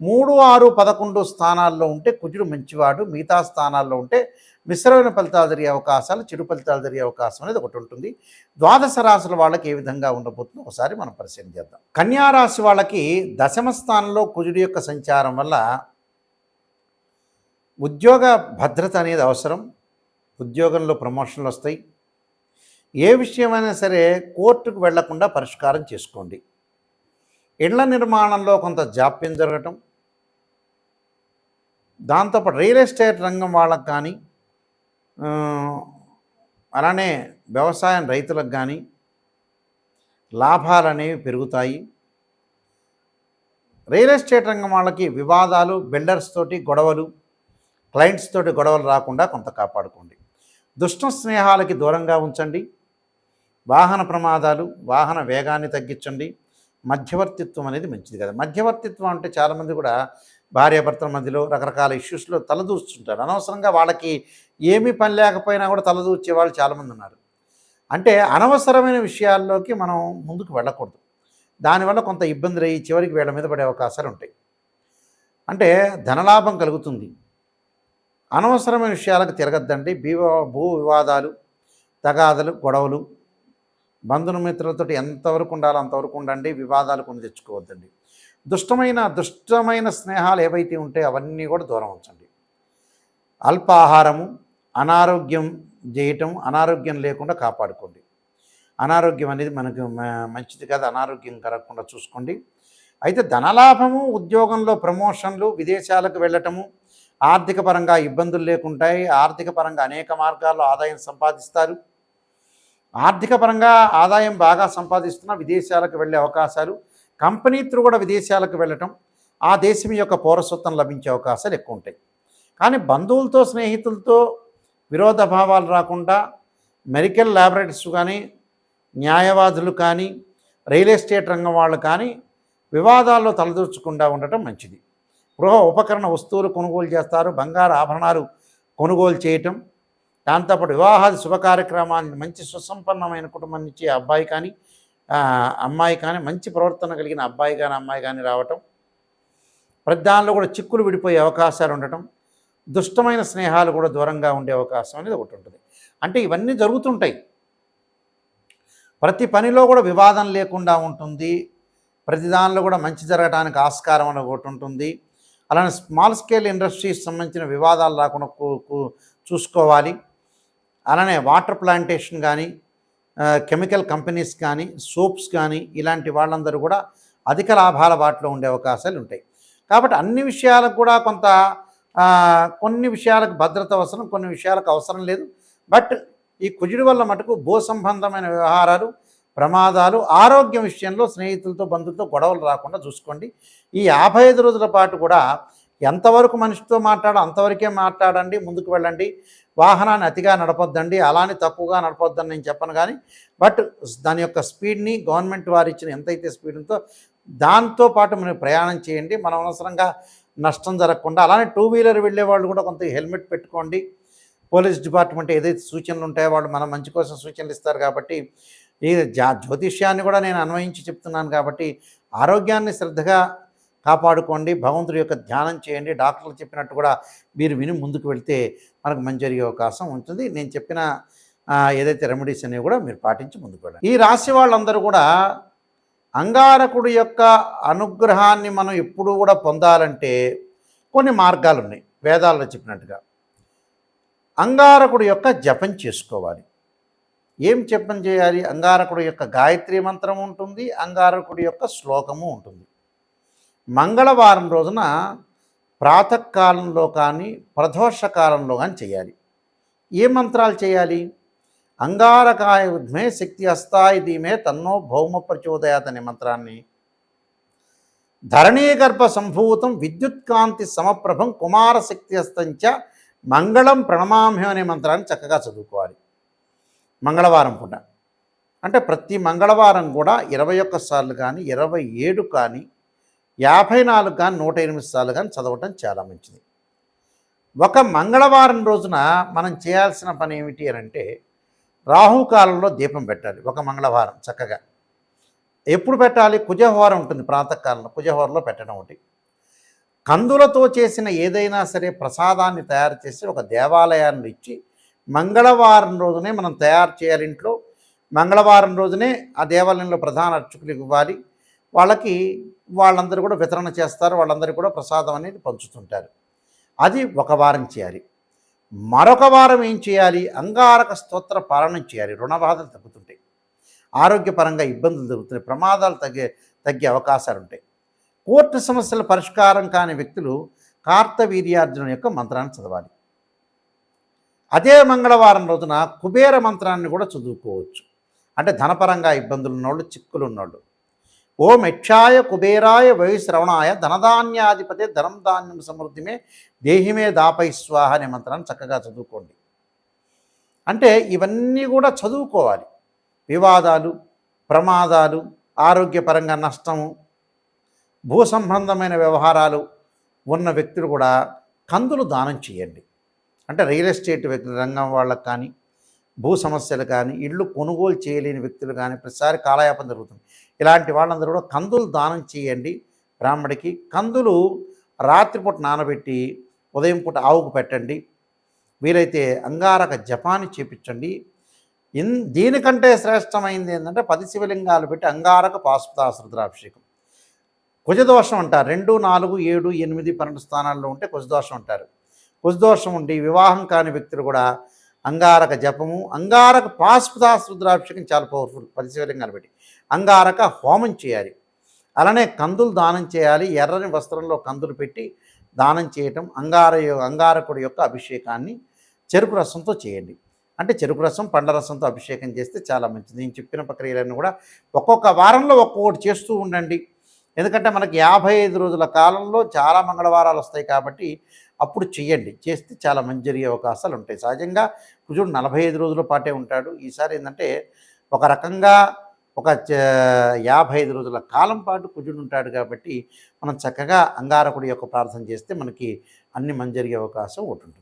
మూడు ఆరు పదకొండు స్థానాల్లో ఉంటే కుజుడు మంచివాడు మిగతా స్థానాల్లో ఉంటే మిశ్రమైన ఫలితాలు జరిగే అవకాశాలు చెడు ఫలితాలు జరిగే అవకాశం అనేది ఒకటి ఉంటుంది. ద్వాదశ రాశుల వాళ్ళకి ఏ విధంగా ఉండబోతుందో ఒకసారి మనం పరిశీలన చేద్దాం. కన్యారాశి వాళ్ళకి దశమ స్థానంలో కుజుడు యొక్క సంచారం వల్ల ఉద్యోగ భద్రత అనేది అవసరం. ఉద్యోగంలో ప్రమోషన్లు వస్తాయి. ఏ విషయమైనా సరే కోర్టుకు వెళ్ళకుండా పరిష్కారం చేసుకోండి. ఇళ్ళ నిర్మాణంలో కొంత జాప్యం జరగటం దాంతోపాటు రియల్ ఎస్టేట్ రంగం వాళ్ళకు కానీ అలానే వ్యవసాయం రైతులకు కానీ లాభాలు అనేవి పెరుగుతాయి. రియల్ ఎస్టేట్ రంగం వాళ్ళకి వివాదాలు బిల్డర్స్ తోటి గొడవలు క్లయింట్స్ తోటి గొడవలు రాకుండా కొంత కాపాడుకోండి. దుష్ట స్నేహాలకి దూరంగా ఉంచండి. వాహన ప్రమాదాలు వాహన వేగాన్ని తగ్గించండి. మధ్యవర్తిత్వం అనేది మంచిది కదా. మధ్యవర్తిత్వం అంటే చాలామంది కూడా భార్యాభర్తల మధ్యలో రకరకాల ఇష్యూస్లో తలదూస్తుంటారు అనవసరంగా వాళ్ళకి ఏమీ పని లేకపోయినా కూడా తలదూర్చే వాళ్ళు చాలామంది ఉన్నారు. అంటే అనవసరమైన విషయాల్లోకి మనం ముందుకు వెళ్ళకూడదు. దానివల్ల కొంత ఇబ్బందులు అయ్యి చివరికి వీళ్ళ మీద పడే అవకాశాలు ఉంటాయి. అంటే ధనలాభం కలుగుతుంది. అనవసరమైన విషయాలకు తిరగద్దండి. భీవ భూ వివాదాలు తగాదలు గొడవలు బంధుమిత్రులతో ఎంతవరకు ఉండాలో అంతవరకు ఉండండి వివాదాలు కొని తెచ్చుకోవద్దండి. దుష్టమైన దుష్టమైన స్నేహాలు ఏవైతే ఉంటే అవన్నీ కూడా దూరం ఉంచండి. అల్పాహారము అనారోగ్యం చేయటం అనారోగ్యం లేకుండా కాపాడుకోండి. అనారోగ్యం అనేది మనకు మ- మంచిది కాదు అనారోగ్యం కలగకుండా చూసుకోండి. అయితే ధనలాభము ఉద్యోగంలో ప్రమోషన్లు విదేశాలకు వెళ్ళటము ఆర్థిక పరంగా ఇబ్బందులు లేకుంటాయి ఆర్థిక పరంగా అనేక మార్గాల్లో ఆదాయం సంపాదిస్తారు. ఆర్థిక పరంగా ఆదాయం బాగా సంపాదిస్తున్న విదేశాలకు వెళ్ళే అవకాశాలు కంపెనీ త్రూ కూడా విదేశాలకు వెళ్ళటం ఆ దేశం యొక్క పౌరసత్వం లభించే అవకాశాలు ఎక్కువ ఉంటాయి. కానీ బంధువులతో స్నేహితులతో విరోధ భావాలు రాకుండా మెడికల్ ల్యాబొరేటరీస్ కానీ న్యాయవాదులు కానీ రియల్ ఎస్టేట్ రంగం వాళ్ళు కానీ వివాదాల్లో తలదూర్చకుండా ఉండటం మంచిది. గృహ ఉపకరణ వస్తువులు కొనుగోలు చేస్తారు బంగారు ఆభరణాలు కొనుగోలు చేయటం దాంతోపాటు వివాహాది శుభ కార్యక్రమాన్ని మంచి సుసంపన్నమైన కుటుంబం నుంచి అబ్బాయి కానీ అమ్మాయి కానీ మంచి ప్రవర్తన కలిగిన అబ్బాయి కానీ అమ్మాయి కానీ రావటం ప్రతి దానిలో కూడా చిక్కులు విడిపోయే అవకాశాలు ఉండటం దుష్టమైన స్నేహాలు కూడా దూరంగా ఉండే అవకాశం అనేది ఒకటి ఉంటుంది. అంటే ఇవన్నీ జరుగుతుంటాయి. ప్రతి పనిలో కూడా వివాదం లేకుండా ఉంటుంది. ప్రతి దానిలో కూడా మంచి జరగడానికి ఆస్కారం అనేది ఒకటి ఉంటుంది. అలానే స్మాల్ స్కేల్ ఇండస్ట్రీస్ సంబంధించిన వివాదాలు రాకుండా చూసుకోవాలి. అలానే వాటర్ ప్లాంటేషన్ కానీ కెమికల్ కంపెనీస్ కానీ సోప్స్ కానీ ఇలాంటి వాళ్ళందరూ కూడా అధిక లాభాల బాటలో ఉండే అవకాశాలు ఉంటాయి. కాబట్టి అన్ని విషయాలకు కూడా కొంత కొన్ని విషయాలకు భద్రత అవసరం కొన్ని విషయాలకు అవసరం లేదు. బట్ ఈ కుజుడి వల్ల మటుకు భూ సంబంధమైన వ్యవహారాలు ప్రమాదాలు ఆరోగ్యం విషయంలో స్నేహితులతో బంధువులతో గొడవలు రాకుండా చూసుకోండి. ఈ యాభై ఐదు రోజుల పాటు కూడా ఎంతవరకు మనిషితో మాట్లాడో అంతవరకే మాట్లాడండి ముందుకు వెళ్ళండి. వాహనాన్ని అతిగా నడపొద్దండి అలానే తక్కువగా నడపొద్దని నేను చెప్పను కానీ బట్ దాని యొక్క స్పీడ్ని గవర్నమెంట్ వారు ఇచ్చిన ఎంతైతే స్పీడ్ ఉందో దాంతో పాటు మనం ప్రయాణం చేయండి. మనం అనవసరంగా నష్టం జరగకుండా అలానే టూ వీలర్ వెళ్ళే వాళ్ళు కూడా కొంత హెల్మెట్ పెట్టుకోండి. పోలీస్ డిపార్ట్మెంట్ ఏదైతే సూచనలు ఉంటాయో వాళ్ళు మన మంచి కోసం సూచనలు ఇస్తారు కాబట్టి ఈ జా జ్యోతిష్యాన్ని కూడా నేను అన్వయించి చెప్తున్నాను కాబట్టి ఆరోగ్యాన్ని శ్రద్ధగా కాపాడుకోండి భగవంతుడి యొక్క ధ్యానం చేయండి. డాక్టర్లు చెప్పినట్టు కూడా మీరు విని ముందుకు వెళ్తే మనకు మంచి జరిగే అవకాశం ఉంటుంది. నేను చెప్పిన ఏదైతే రెమెడీస్ అనేవి కూడా మీరు పాటించి ముందుకు వెళ్ళండి. ఈ రాశి వాళ్ళందరూ కూడా అంగారకుడి యొక్క అనుగ్రహాన్ని మనం ఎప్పుడూ కూడా పొందాలంటే కొన్ని మార్గాలు ఉన్నాయి. వేదాల్లో చెప్పినట్టుగా అంగారకుడు యొక్క జపం చేసుకోవాలి. ఏం జపం చేయాలి? అంగారకుడు యొక్క గాయత్రి మంత్రం ఉంటుంది అంగారకుడి యొక్క శ్లోకము ఉంటుంది. మంగళవారం రోజున ప్రాతకాలంలో కానీ ప్రదోషకాలంలో కానీ చేయాలి. ఏ మంత్రాలు చేయాలి? అంగారకాయ ఉద్మే శక్తి అస్తాయి ధీమే తన్నో భౌమ ప్రచోదయాత్ అనే మంత్రాన్ని. ధరణీగర్భ సంభూతం విద్యుత్కాంతి సమప్రభం కుమార శక్తి అస్తంచ మంగళం ప్రణమామ్యం అనే మంత్రాన్ని చక్కగా చదువుకోవాలి. మంగళవారం పూట. అంటే ప్రతి మంగళవారం కూడా ఇరవై ఒక్కసార్లు కానీ ఇరవై ఏడు కానీ యాభై నాలుగు కానీ నూట ఎనిమిది సార్లు కానీ చదవటం చాలా మంచిది. ఒక మంగళవారం రోజున మనం చేయాల్సిన పని ఏమిటి అని అంటే రాహుకాలంలో దీపం పెట్టాలి ఒక మంగళవారం చక్కగా. ఎప్పుడు పెట్టాలి? కుజహోరం ఉంటుంది ప్రాతకాలంలో కుజహోరంలో పెట్టడం ఒకటి. కందులతో చేసిన ఏదైనా సరే ప్రసాదాన్ని తయారు చేసి ఒక దేవాలయాన్ని ఇచ్చి మంగళవారం రోజునే మనం తయారు చేయాలి ఇంట్లో. మంగళవారం రోజునే ఆ దేవాలయంలో ప్రధాన అర్చకులకు ఇవ్వాలి. వాళ్ళకి వాళ్ళందరూ కూడా వితరణ చేస్తారు వాళ్ళందరూ కూడా ప్రసాదం అనేది పంచుతుంటారు. అది ఒక వారం చేయాలి. మరొక వారం ఏం చేయాలి? అంగారక స్తోత్ర పాలనం చేయాలి. రుణబాధలు తగ్గుతుంటాయి. ఆరోగ్యపరంగా ఇబ్బందులు తగ్గుతున్నాయి ప్రమాదాలు తగ్గే తగ్గే అవకాశాలు ఉంటాయి కోర్టు సమస్యల పరిష్కారం కాని వ్యక్తులు కార్తవీర్యార్జున యొక్క మంత్రాన్ని చదవాలి. అదే మంగళవారం రోజున కుబేర మంత్రాన్ని కూడా చదువుకోవచ్చు. అంటే ధనపరంగా ఇబ్బందులు ఉన్నవాళ్ళు చిక్కులు ఉన్నవాళ్ళు ఓం యక్షాయ కుబేరాయ వయశ్రవణాయ ధనధాన్యాధిపతి ధనం ధాన్యం సమృద్ధిమే దేహిమే దాపై స్వాహ అనే మంత్రాన్ని చక్కగా చదువుకోండి. అంటే ఇవన్నీ కూడా చదువుకోవాలి. వివాదాలు ప్రమాదాలు ఆరోగ్యపరంగా నష్టము భూ సంబంధమైన వ్యవహారాలు ఉన్న వ్యక్తులు కూడా కందులు దానం చేయండి. అంటే రియల్ ఎస్టేట్ వ్యక్తి రంగం వాళ్ళకి కానీ భూ సమస్యలు కానీ ఇళ్ళు కొనుగోలు చేయలేని వ్యక్తులు కానీ ప్రతిసారి కాలయాపన జరుగుతుంది. ఇలాంటి వాళ్ళందరూ కూడా కందులు దానం చేయండి బ్రాహ్మడికి. కందులు రాత్రిపూట నానబెట్టి ఉదయం పూట ఆవుకు పెట్టండి. వీలైతే అంగారక జపాన్ని చేపించండి. ఇన్ దీనికంటే శ్రేష్టమైంది ఏంటంటే పది శివలింగాలు పెట్టి అంగారక పాశుపతాశ్రుద్రాభిషేకం కుజదోషం అంటారు. రెండు నాలుగు ఏడు ఎనిమిది పన్నెండు స్థానాల్లో ఉంటే కుజదోషం అంటారు. కుజదోషం ఉండి వివాహం కాని వ్యక్తులు కూడా అంగారక జపము అంగారక పాశుపతాశ్రుద్రాభిషేకం చాలా పవర్ఫుల్ పది కనబెట్టి అంగారక హోమం చేయాలి. అలానే కందులు దానం చేయాలి. ఎర్రని వస్త్రంలో కందులు పెట్టి దానం చేయటం అంగార అంగారకుడి యొక్క అభిషేకాన్ని చెరుకు రసంతో చేయండి. అంటే చెరుకు రసం పండ్ల రసంతో అభిషేకం చేస్తే చాలా మంచిది. నేను చెప్పిన ప్రక్రియలన్నీ కూడా ఒక్కొక్క వారంలో ఒక్కొక్కటి చేస్తూ ఉండండి. ఎందుకంటే మనకి యాభై ఐదు రోజుల కాలంలో చాలా మంగళవారాలు వస్తాయి కాబట్టి అప్పుడు చేయండి చేస్తే చాలా మంచి జరిగే అవకాశాలు ఉంటాయి. సహజంగా కుజుడు నలభై ఐదు రోజుల పాటే ఉంటాడు. ఈసారి ఏంటంటే ఒక రకంగా ఒక చ- యాభై ఐదు రోజుల కాలం పాటు కుజుడు ఉంటాడు కాబట్టి మనం చక్కగా అంగారకుడి యొక్క ప్రార్థన చేస్తే మనకి అన్ని మంజరిగే అవకాశం ఒకటి ఉంటుంది